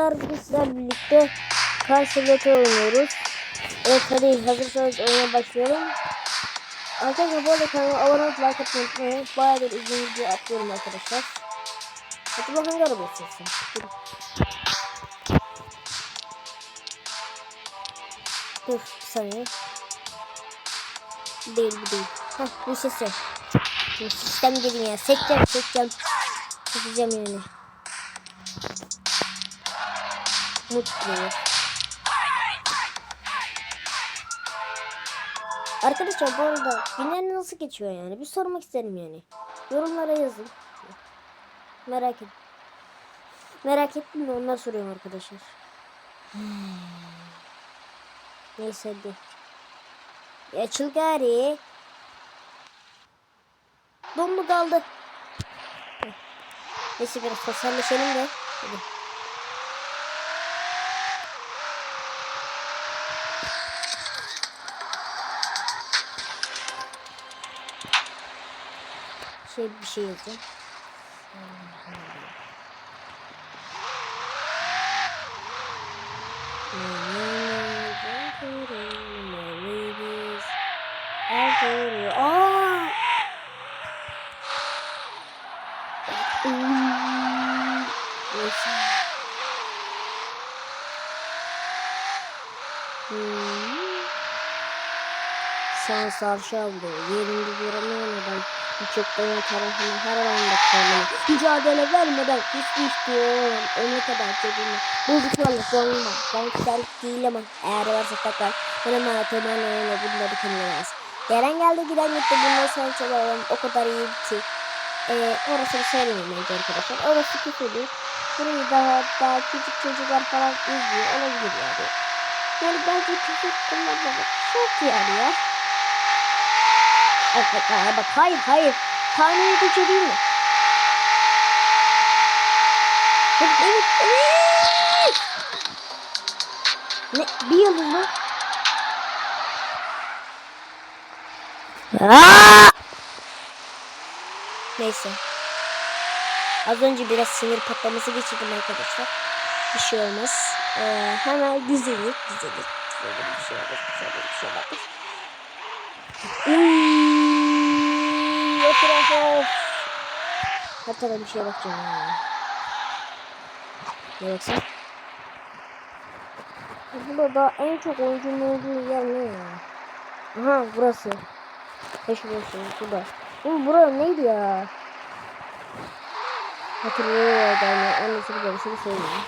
arkadaşlar bizler birlikte karşılıklı oynuyoruz. Evet hadi hazırsanız oyuna başlayalım. Arkadaşlar bu arada kanalıma abone olup like atmayı unutmayın. Bayağıdır uzun video atlıyorum arkadaşlar. Hadi bakalım araba istiyorsun. Dur bir saniye. Değil bu değil. Heh bu sesi. Bu sistem dedim ya. Sekeceğim sekeceğim. Sekeceğim yani. Mutlu. Arkadaşlar bu arada günler nasıl geçiyor yani? Bir sormak isterim yani. Yorumlara yazın. Merak et. Merak ettim de ondan soruyorum arkadaşlar. Neyse hadi. Ya açıl gari. Donlu kaldı. Neyse biraz sosyalleşelim de. Hadi. Şey bir şey yazacağım. Aa! Neyse. Hmm. Şans aldı. Yerinde duramıyor adam. Birçok dayan tarafından her alanda kalmalı. Mücadele vermeden hiçbir istiyorum. Öne kadar cebimde. Bulduklarla zorlama. Ben güzellik değil ama eğer varsa takar. Benim hayatıma öyle bunları tanımaz. Gelen geldi giden gitti. Bundan sonra çalarım. O kadar iyi ki. Ee, orasını söylemeyeyim arkadaşlar. Orası kötüydü. Burayı daha, daha küçük çocuklar falan izliyor. Olabilir yani. Yani bence küçük kullanmamak çok yani ya. Bak bak bak, bak hayır hayır. Tahmin edici değil mi? Evet evet evet. Ne? Bir yıldız mı? Aa! Neyse. Az önce biraz sinir patlaması geçirdim arkadaşlar. Bir şey olmaz. Ee, hemen güzellik, güzellik. Şöyle bir şey olur, şöyle bir şey olur. Iiii, etrafa. Hatta ben bir şeye bakacağım ya. Ne baksam? Burada en çok oyuncunun olduğu yer ne ya? Aha burası. Ne şurası? Burada. Oğlum bura neydi ya? Hatırlıyorum yani annesini babasını söyleyeyim.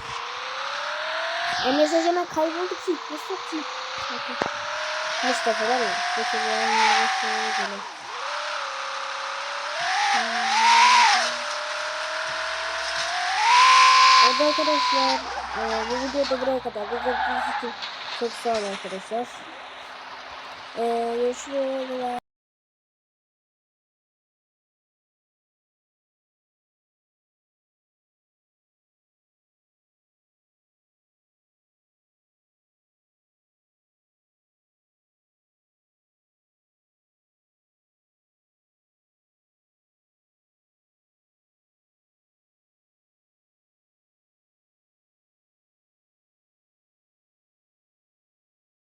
E mesaj hemen kayboldu ki. Nasıl ki? Mustafa var ya. Mustafa'nın şöyle. Evet arkadaşlar. E, bu videoda buraya kadar. İzlediğiniz için çok sağ olun arkadaşlar. E, görüşürüz.